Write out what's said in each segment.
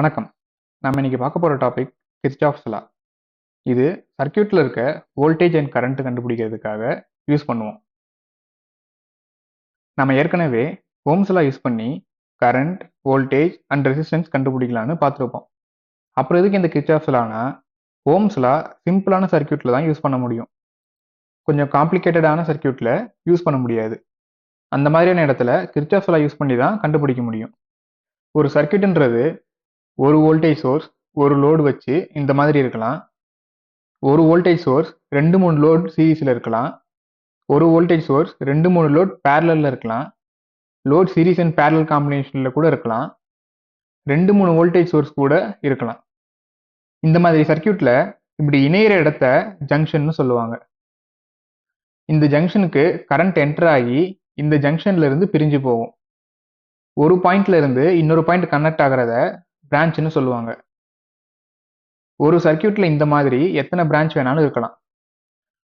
வணக்கம். நம்ம இன்னைக்கு பார்க்க போகிற டாபிக் கிர்ச்சாஃப்ஸ் லா இது சர்க்கியூட்டில் இருக்க வோல்டேஜ் அண்ட் கரண்ட் கண்டுபிடிக்கிறதுக்காக யூஸ் பண்ணுவோம். நம்ம ஏற்கனவே ஓம்ஸ் லா யூஸ் பண்ணி கரண்ட் வோல்டேஜ் அண்ட் ரெசிஸ்டன்ஸ் கண்டுபிடிக்கலான்னு பார்த்துருப்போம். அப்புறம் எதுக்கு இந்த கிர்ச்சாஃப்ஸ் லானா ஓம்ஸ் லா சிம்பிளான சர்க்கியூட்டில் தான் யூஸ் பண்ண முடியும். கொஞ்சம் காம்ப்ளிகேட்டடான சர்க்கியூட்டில் யூஸ் பண்ண முடியாது. அந்த மாதிரியான இடத்துல ஆஃப் லா யூஸ் பண்ணி தான் கண்டுபிடிக்க முடியும். ஒரு சர்க்யூட்ன்றது ஒரு வோல்டேஜ் சோர்ஸ் ஒரு லோடு வச்சு இந்த மாதிரி இருக்கலாம். ஒரு வோல்டேஜ் சோர்ஸ் ரெண்டு மூணு லோட் சீரீஸில் இருக்கலாம். ஒரு வோல்டேஜ் சோர்ஸ் ரெண்டு மூணு லோட் பேரலில் இருக்கலாம். லோட் சீரீஸ் அண்ட் பேரல் காம்பினேஷனில் கூட இருக்கலாம். ரெண்டு மூணு வோல்டேஜ் சோர்ஸ் கூட இருக்கலாம். இந்த மாதிரி சர்க்கியூட்டில் இப்படி இணையிற இடத்த ஜங்ஷன்னு சொல்லுவாங்க. இந்த ஜங்ஷனுக்கு கரண்ட் என்டர் ஆகி இந்த ஜங்ஷன்ல இருந்து பிரிஞ்சு போகும். ஒரு பாயிண்ட்ல இருந்து இன்னொரு பாயிண்ட் கனெக்ட் ஆகிறத பிரான்ச்னு சொல்லுவாங்க. ஒரு சர்க்கியூட்ல இந்த மாதிரி எத்தனை பிரான்ச் வேணாலும் இருக்கலாம்.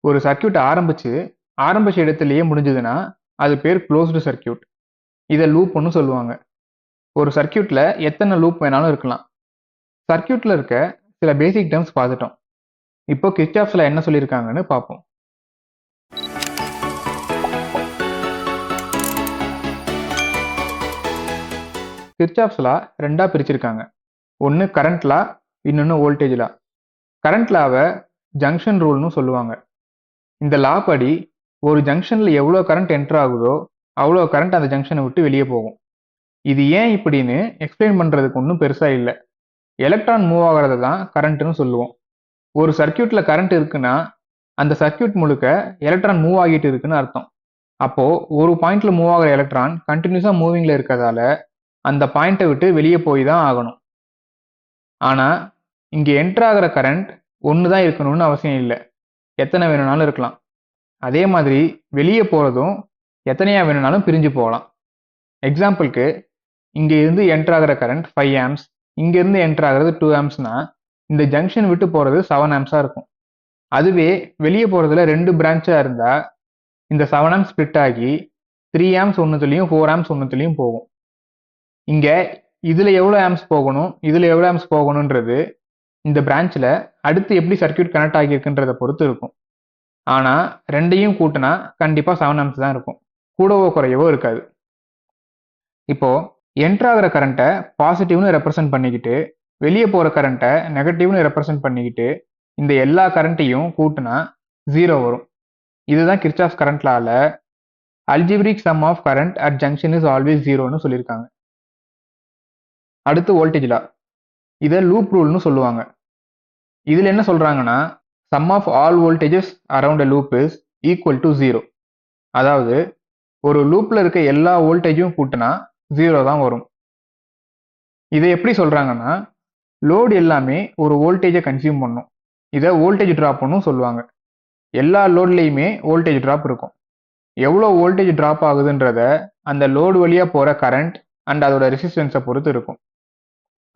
ஒரு சர்க்கியூட் ஆரம்பிச்சு ஆரம்பிச்ச இடத்துலயே முடிஞ்சதுன்னா அது பேர் க்ளோஸ்டு சர்க்கியூட் இதை லூப்னு சொல்லுவாங்க. ஒரு சர்க்கியூட்ல எத்தனை லூப் வேணாலும் இருக்கலாம். சர்க்கியூட்ல இருக்க சில பேசிக் டேர்ம்ஸ் பார்த்துட்டோம். இப்போ கிச்சாப்ஸ்ல என்ன சொல்லியிருக்காங்கன்னு பார்ப்போம். கிர்ச்சாப்ஸ் ரெண்டாக ரெண்டா பிரிச்சிருக்காங்க. ஒன்று கரண்ட் லா இன்னொன்று வோல்டேஜ் லா கரண்ட் லாவை ஜங்ஷன் ரூல்னு சொல்லுவாங்க. இந்த லா படி ஒரு ஜங்ஷனில் எவ்வளோ கரண்ட் என்டர் ஆகுதோ அவ்வளோ கரண்ட் அந்த ஜங்ஷனை விட்டு வெளியே போகும். இது ஏன் இப்படின்னு எக்ஸ்பிளைன் பண்ணுறதுக்கு ஒன்றும் பெருசாக இல்லை. எலக்ட்ரான் மூவ் ஆகிறத தான் கரண்ட்டுன்னு சொல்லுவோம். ஒரு சர்க்கியூட்டில் கரண்ட் இருக்குன்னா அந்த சர்க்கியூட் முழுக்க எலக்ட்ரான் மூவ் ஆகிட்டு இருக்குன்னு அர்த்தம். அப்போது ஒரு பாயிண்டில் மூவ் ஆகிற எலக்ட்ரான் கண்டினியூஸாக மூவிங்கில் இருக்கிறதால அந்த பாயிண்ட்டை விட்டு வெளியே போய் தான் ஆகணும். ஆனால் இங்கே என்ட்ரு ஆகிற கரண்ட் ஒன்று தான் இருக்கணும்னு அவசியம் இல்லை. எத்தனை வேணும்னாலும் இருக்கலாம். அதே மாதிரி வெளியே போகிறதும் எத்தனையாக வேணும்னாலும் பிரிஞ்சு போகலாம். எக்ஸாம்பிளுக்கு இங்கே இருந்து என்ட்ரு ஆகிற கரண்ட் ஃபைவ் ஆம்ஸ் இங்கேருந்து என்ட்ரு ஆகிறது டூ ஆம்ஸ்னா இந்த ஜங்ஷன் விட்டு போகிறது செவன் ஆம்ஸாக இருக்கும். அதுவே வெளியே போகிறதுல ரெண்டு பிரான்ச்சாக இருந்தால் இந்த செவன் ஆம்ஸ் ஸ்ப்ளிட் ஆகி த்ரீ ஆம்ஸ் ஒன்றுத்துலேயும் ஃபோர் ஆம்ஸ் ஒன்றுத்துலேயும் போகும். இங்கே இதில் எவ்வளோ ஆம்ஸ் போகணும் இதில் எவ்வளோ ஆம்ஸ் போகணுன்றது இந்த பிரான்ச்சில் அடுத்து எப்படி சர்க்கியூட் கனெக்ட் ஆகியிருக்குன்றதை பொறுத்து இருக்கும். ஆனால் ரெண்டையும் கூட்டினா கண்டிப்பாக செவன் ஆம்ஸ் தான் இருக்கும். கூடவோ குறையவோ இருக்காது. இப்போது என்ட்ராகிற கரண்ட்டை பாசிட்டிவ்னு ரெப்ரசன்ட் பண்ணிக்கிட்டு வெளியே போகிற கரண்ட்டை நெகட்டிவ்னு ரெப்ரசன்ட் பண்ணிக்கிட்டு இந்த எல்லா கரண்ட்டையும் கூட்டினா ஜீரோ வரும். இதுதான் Kirchhoff கரண்ட்லால algebraic sum of current at junction is always ஜீரோன்னு சொல்லியிருக்காங்க. அடுத்து வோல்டேஜ் லா இதை லூப் ரூல்னு சொல்லுவாங்க. இதில் என்ன சொல்கிறாங்கன்னா sum of all voltages around a loop is equal to zero அதாவது ஒரு லூப்பில் இருக்க எல்லா வோல்டேஜும் கூட்டினா ஜீரோ தான் வரும். இதை எப்படி சொல்கிறாங்கன்னா லோடு எல்லாமே ஒரு வோல்டேஜை கன்சியூம் பண்ணும். இதை வோல்டேஜ் ட்ராப்னு சொல்லுவாங்க. எல்லா லோட்லேயுமே வோல்டேஜ் ட்ராப் இருக்கும். எவ்வளோ வோல்டேஜ் ட்ராப் ஆகுதுன்றத அந்த லோடு வழியாக போகிற கரண்ட் அண்ட் அதோட ரெசிஸ்டன்ஸை பொறுத்து இருக்கும்.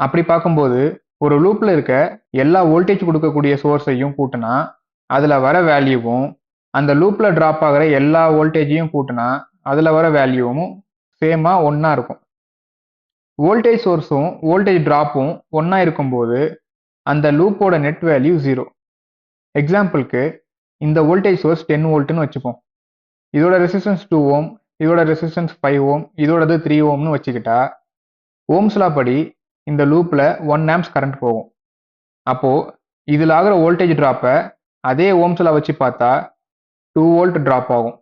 அப்படி பார்க்கும்போது ஒரு லூப்பில் இருக்க எல்லா வோல்டேஜ் கொடுக்கக்கூடிய சோர்ஸையும் கூட்டினா அதில் வர வேல்யூவும் அந்த லூப்பில் ட்ராப் ஆகிற எல்லா வோல்டேஜையும் கூட்டினா அதில் வர வேல்யூவும் சேமாக ஒன்றா இருக்கும். வோல்டேஜ் சோர்ஸும் வோல்டேஜ் ட்ராப்பும் ஒன்றா இருக்கும்போது அந்த லூப்போட நெட் வேல்யூ ஜீரோ எக்ஸாம்பிளுக்கு இந்த வோல்டேஜ் சோர்ஸ் டென் வோல்ட்னு வச்சுப்போம். இதோட ரெசிஸ்டன்ஸ் டூ ஓம் இதோட ரெசிஸ்டன்ஸ் ஃபைவ் ஓம் இதோடது த்ரீ ஓம்னு வச்சுக்கிட்டா ஓம்ஸ்லா படி இந்த லூப்பில் ஒன் ஆம்ஸ் கரண்ட் போகும். அப்போது இதில் ஆகிற வோல்டேஜ் ட்ராப்பை அதே ஓம்ஸில் வச்சு பார்த்தா டூ வோல்ட் ட்ராப் ஆகும்.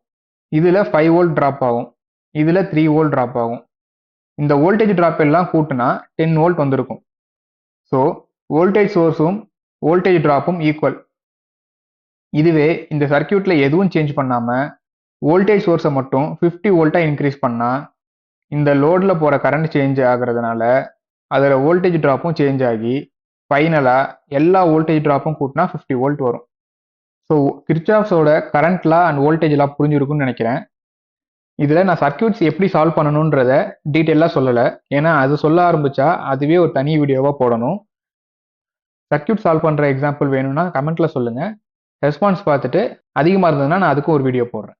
இதில் ஃபைவ் வோல்ட் ட்ராப் ஆகும். இதில் த்ரீ வோல்ட் ட்ராப் ஆகும். இந்த வோல்டேஜ் ட்ராப் எல்லாம் கூட்டினா டென் வோல்ட் வந்திருக்கும். ஸோ வோல்டேஜ் சோர்ஸும் வோல்டேஜ் ட்ராப்பும் ஈக்குவல் இதுவே இந்த சர்க்கியூட்டில் எதுவும் சேஞ்ச் பண்ணாமல் வோல்டேஜ் சோர்ஸை மட்டும் ஃபிஃப்டி வோல்ட்டாக இன்க்ரீஸ் பண்ணால் இந்த லோடில் போகிற கரண்ட் சேஞ்ச் ஆகிறதுனால அதில் வோல்டேஜ் ட்ராப்பும் சேஞ்ச் ஆகி ஃபைனலாக எல்லா வோல்டேஜ் ட்ராப்பும் கூட்டினா ஃபிஃப்டி வோல்ட் வரும். So கிர்ச்சாஃப்ஸோட current law and voltage law புரிஞ்சிருக்கும்னு நினைக்கிறேன். இதில் நான் சர்க்கியூட்ஸ் எப்படி சால்வ் பண்ணணுன்றத டீட்டெயிலாக சொல்லலை. ஏன்னா அது சொல்ல ஆரம்பித்தா அதுவே ஒரு தனி வீடியோவாக போடணும். சர்க்கியூட் சால்வ் பண்ணுற எக்ஸாம்பிள் வேணும்னா கமெண்ட்டில் சொல்லுங்கள் ரெஸ்பான்ஸ் பார்த்துட்டு அதிகமாக இருந்ததுன்னா நான் அதுக்கும் ஒரு வீடியோ போடுறேன்.